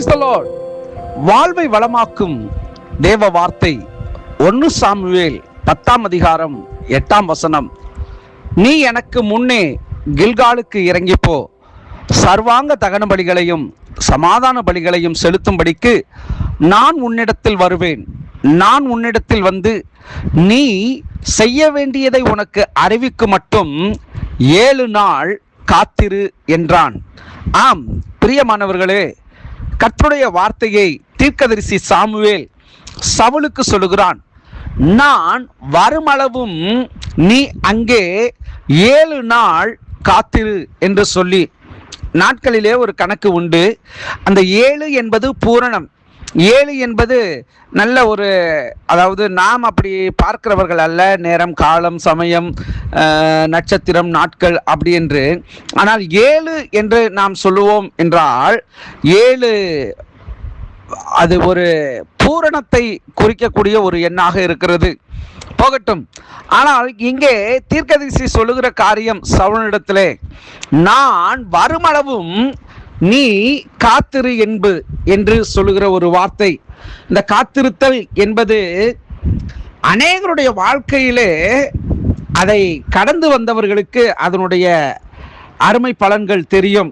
Price வாழ்வை வளமாக்கும் தேவ வார்த்தை ஒன்னு சாமுவேல் பத்தாம் அதிகாரம் எட்டாம் வசனம். நீ எனக்கு முன்னே கில்காலுக்கு இறங்கிப்போ. சர்வாங்க தகன பலிகளையும் சமாதான பலிகளையும் செலுத்தும்படிக்கு நான் உன்னிடத்தில் வருவேன். நான் உன்னிடத்தில் வந்து நீ செய்ய வேண்டியதை உனக்கு அறிவிக்கு மட்டும் ஏழு நாள் காத்திரு என்றான். ஆம் பிரியமானவர்களே கற்றுடைய வார்த்தையை தீர்க்கதரிசி சாமுவேல் சவுலுக்கு சொல்லுகிறான் நான் வருமளவும் நீ அங்கே ஏழு நாள் காத்திரு என்று சொல்லி நாட்களிலே ஒரு கணக்கு உண்டு. அந்த ஏழு என்பது பூரணம். ஏழு என்பது நல்ல ஒரு அதாவது நாம் அப்படி பார்க்கிறவர்கள் அல்ல. நேரம் காலம் சமயம் நட்சத்திரம் நாட்கள் அப்படி என்று. ஆனால் ஏழு என்று நாம் சொல்லுவோம் என்றால் ஏழு அது ஒரு பூரணத்தை குறிக்கக்கூடிய ஒரு எண்ணாக இருக்கிறது. போகட்டும். ஆனால் இங்கே தீர்க்கதரிசி சொல்லுகிற காரியம் சவுனிடத்திலே நான் வருமளவும் நீ காத்திரு என்பு என்று சொல்லுகிற ஒரு வார்த்தை. இந்த காத்திருத்தல் என்பது அநேகருடைய வாழ்க்கையிலே அதை கடந்து வந்தவர்களுக்கு அதனுடைய அருமை பலன்கள் தெரியும்.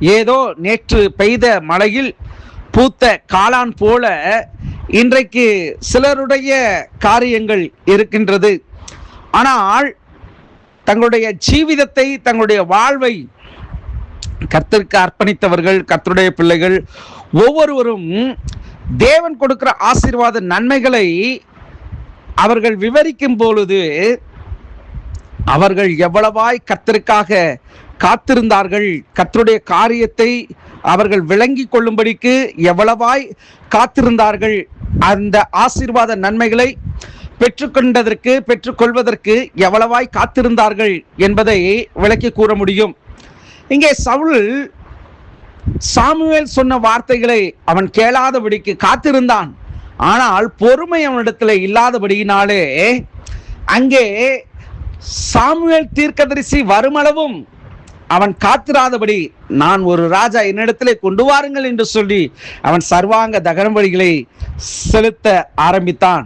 ஏதோ நேற்று பெய்த மழையில் பூத்த காளான் போல இன்றைக்கு சிலருடைய காரியங்கள் இருக்கின்றது. ஆனால் தங்களுடைய ஜீவிதத்தை தங்களுடைய வாழ்வை கர்த்தருக்கு அர்ப்பணித்தவர்கள் கர்த்தருடைய பிள்ளைகள் ஒவ்வொருவரும் தேவன் கொடுக்கிற ஆசீர்வாத நன்மைகளை அவர்கள் விவரிக்கும் பொழுது அவர்கள் எவ்வளவாய் கர்த்தருக்காக காத்திருந்தார்கள் கர்த்தருடைய காரியத்தை அவர்கள் விளங்கி கொள்ளும்படிக்கு எவ்வளவாய் காத்திருந்தார்கள் அந்த ஆசீர்வாத நன்மைகளை பெற்றுக்கொண்டதற்கு பெற்றுக்கொள்வதற்கு எவ்வளவாய் காத்திருந்தார்கள் என்பதை விளக்கி கூற முடியும். இங்கே சவுல் சாமுவேல் சொன்ன வார்த்தைகளை அவன் கேளாதபடிக்கு காத்திருந்தான். ஆனால் பொறுமை அவனிடத்தில் இல்லாதபடியினாலே அங்கே சாமுவேல் தீர்க்கதரிசி வருமளவும் அவன் காத்திராதபடி நான் ஒரு ராஜா என்னிடத்திலே கொண்டு வாருங்கள் என்று சொல்லி அவன் சர்வாங்க தகனபடிகளை செலுத்த ஆரம்பித்தான்.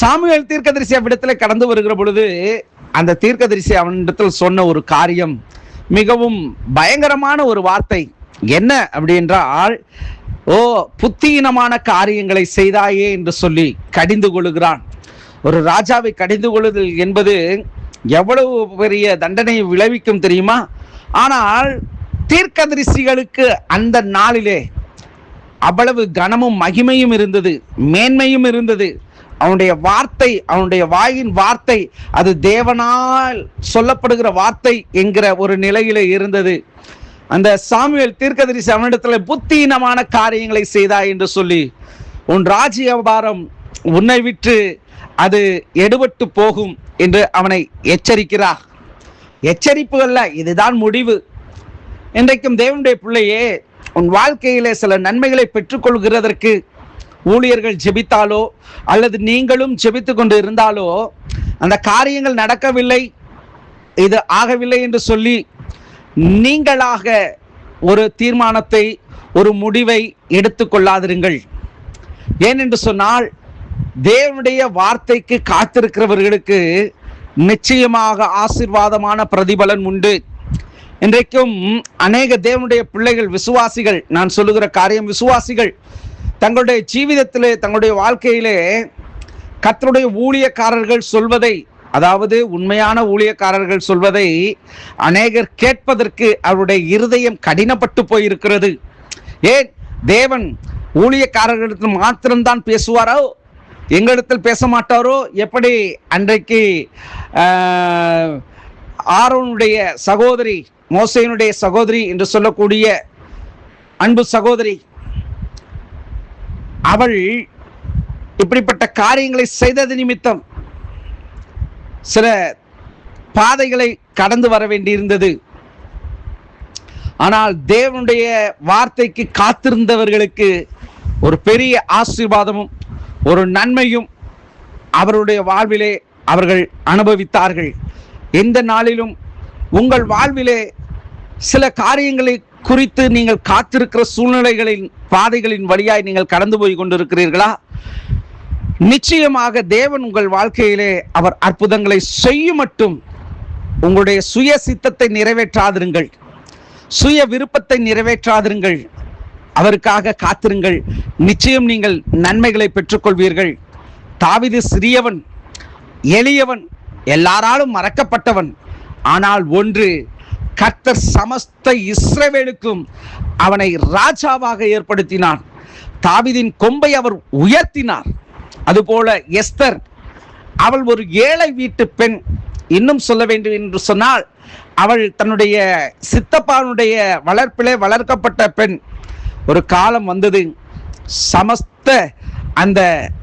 சாமுவேல் தீர்க்கதரிசி அவ்விடத்திலே கடந்து வருகிற பொழுது அந்த தீர்க்கதரிசி அவனிடத்தில் சொன்ன ஒரு காரியம் மிகவும் பயங்கரமான ஒரு வார்த்தை. என்ன அப்படி என்றால் ஓ புத்தீனமான காரியங்களை செய்தாயே என்று சொல்லி கடிந்து கொள்ளுகிறான் ஒரு ராஜாவை கடிந்து கொள்ளுதல் என்பது எவ்வளவு பெரிய தண்டனையை விளைவிக்கும் தெரியுமா? ஆனால் தீர்க்கதரிசிகளுக்கு அந்த நாளிலே அவ்வளவு கனமும் மகிமையும் இருந்தது மேன்மையும் இருந்தது. அவனுடைய வார்த்தை அவனுடைய வாயின் வார்த்தை அது தேவனால் சொல்லப்படுகிற வார்த்தை என்கிற ஒரு நிலையில இருந்தது. அந்த சாமியல் தீர்க்கதரிசி அவனிடத்துல புத்தீனமான காரியங்களை செய்தாய் என்று சொல்லி உன் ராஜ்யபாரம் உன்னை விட்டு அது எடுபட்டு போகும் என்று அவனை எச்சரிக்கிறார். எச்சரிப்பு அல்ல இதுதான் முடிவு. இன்றைக்கும் தேவனுடைய பிள்ளையே உன் வாழ்க்கையிலே சில நன்மைகளை பெற்றுக்கொள்கிறதற்கு ஊழியர்கள் ஜெபித்தாலோ அல்லது நீங்களும் ஜெபித்து கொண்டு இருந்தாலோ அந்த காரியங்கள் நடக்கவில்லை இது ஆகவில்லை என்று சொல்லி நீங்களாக ஒரு தீர்மானத்தை ஒரு முடிவை எடுத்துக்கொள்ளாதிருங்கள் ஏனென்று சொன்னால் தேவனுடைய வார்த்தைக்கு காத்திருக்கிறவர்களுக்கு நிச்சயமாக ஆசீர்வாதமான பிரதிபலன் உண்டு. இன்றைக்கும் அநேக தேவனுடைய பிள்ளைகள் விசுவாசிகள் நான் சொல்லுகிற காரியம் விசுவாசிகள் தங்களுடைய ஜீவிதத்திலே தங்களுடைய வாழ்க்கையிலே கத்தருடைய ஊழியக்காரர்கள் சொல்வதை அதாவது உண்மையான ஊழியக்காரர்கள் சொல்வதை அநேகர் கேட்பதற்கு அவருடைய இருதயம் கடினப்பட்டு போயிருக்கிறது. ஏன்? தேவன் ஊழியக்காரர்களிடத்தில் மாத்திரம்தான் பேசுவாரோ? எங்களிடத்தில் பேச மாட்டாரோ? எப்படி அன்றைக்கு ஆரோனுடைய சகோதரி மோசையினுடைய சகோதரி என்று சொல்லக்கூடிய அன்பு சகோதரி அவள் இப்படிப்பட்ட காரியங்களை செய்தது நிமித்தம் சில பாதைகளை கடந்து வர வேண்டியிருந்தது. ஆனால் தேவனுடைய வார்த்தைக்கு காத்திருந்தவர்களுக்கு ஒரு பெரிய ஆசீர்வாதமும் ஒரு நன்மையும் அவருடைய வாழ்விலே அவர்கள் அனுபவித்தார்கள். எந்த நாளிலும் உங்கள் வாழ்விலே சில காரியங்களை குறித்து நீங்கள் காத்திருக்கிற சூழ்நிலைகளின் பாதைகளின் வழியாய் நீங்கள் கடந்து போய் கொண்டிருக்கிறீர்களா? நிச்சயமாக தேவன் உங்கள் வாழ்க்கையிலே அவர் அற்புதங்களை செய்யும் மட்டும் உங்களுடைய சுய சித்தத்தை நிறைவேற்றாதிருங்கள். சுய விருப்பத்தை நிறைவேற்றாதிருங்கள். அவருக்காக காத்திருங்கள். நிச்சயம் நீங்கள் நன்மைகளை பெற்றுக்கொள்வீர்கள். தாவிது சிறியவன் எளியவன் எல்லாராலும் மறக்கப்பட்டவன். ஆனால் ஒன்று கர்த்தர் சமஸ்த இஸ்ரவேலுக்கும் அவனை ராஜாவாக ஏற்படுத்தினார். தாவிதின் கொம்பை அவர் உயர்த்தினார். அதுபோல எஸ்தர் அவள் ஒரு ஏழை வீட்டு பெண். இன்னும் சொல்ல வேண்டும் என்று சொன்னால் அவள் தன்னுடைய சித்தப்பானுடைய வளர்ப்பிலே வளர்க்கப்பட்ட பெண். ஒரு காலம் வந்தது. சமஸ்த அந்த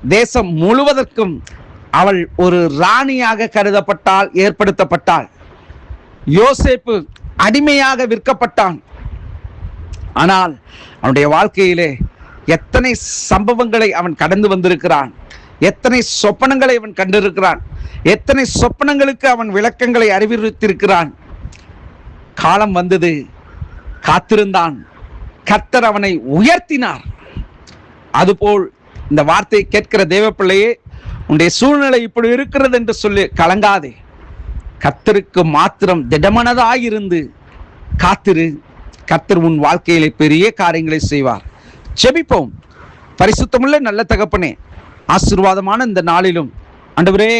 தேசம் முழுவதற்கும் அவள் ஒரு ராணியாக கருதப்பட்டால் ஏற்படுத்தப்பட்டாள். யோசேப்பு அடிமையாக விற்கப்பட்டான். ஆனால் அவனுடைய வாழ்க்கையிலே எத்தனை சம்பவங்களை அவன் கடந்து வந்திருக்கிறான். எத்தனை சொப்பனங்களை அவன் கண்டிருக்கிறான். எத்தனை சொப்பனங்களுக்கு அவன் விளக்கங்களை அறிவித்திருக்கிறான் காலம் வந்தது. காத்திருந்தான். கர்த்தர் அவனை உயர்த்தினார். அதுபோல் இந்த வார்த்தையை கேட்கிற தேவப்பிள்ளையே உன்னுடைய சூழ்நிலை இப்படி இருக்கிறது என்று சொல்லி கலங்காதே. கத்தருக்கு மாத்திரம் திடமனதாயிருந்து காத்திரு. கத்தர் உன் வாழ்க்கையிலே பெரிய காரியங்களை செய்வார். செபிப்போம் பரிசுத்தமுள்ள நல்ல தகப்பனே ஆசீர்வாதமான இந்த நாளிலும் அண்டவரே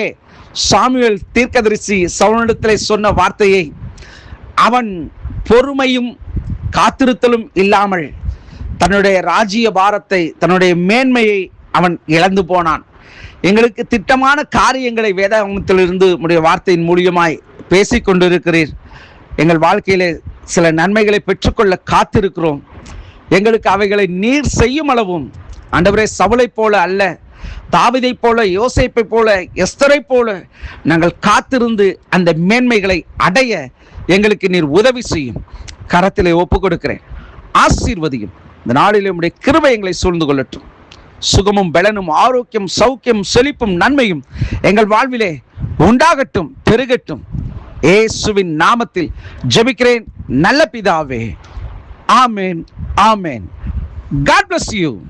சாமுவேல் தீர்க்கதரிசி சவுனிடத்தில் சொன்ன வார்த்தையை அவன் பொறுமையும் காத்திருத்தலும் இல்லாமல் தன்னுடைய ராஜ்ய பாரத்தை தன்னுடைய மேன்மையை அவன் இழந்து போனான். எங்களுக்கு திட்டமான காரியங்களை வேதாகமத்திலிருந்து உடைய வார்த்தையின் மூலியமாய் பேசிக் கொண்டிருக்கிறீர். எங்கள் வாழ்க்கையிலே சில நன்மைகளை பெற்றுக்கொள்ள காத்திருக்கிறோம். எங்களுக்கு அவைகளை நீர் செய்யும் அளவும் அண்டவரே சவுளை போல அல்ல தாவிதை போல யோசேப்பை போல எஸ்தரை போல நாங்கள் காத்திருந்து அந்த மேன்மைகளை அடைய எங்களுக்கு நீர் உதவி செய்யும். கரத்திலே ஒப்பு கொடுக்கிறேன் ஆசீர்வதியும். இந்த நாளிலே உடைய கிருபை எங்களை சூழ்ந்து கொள்ளட்டும். சுகமும் பலனும் ஆரோக்கியம் சௌக்கியம் செழிப்பும் நன்மையும் எங்கள் வாழ்விலே உண்டாகட்டும் பெருகட்டும். ஏசுவின் நாமத்தில் ஜெபிக்கிறேன். நல்ல பிதாவே. ஆமேன் ஆமேன். God bless you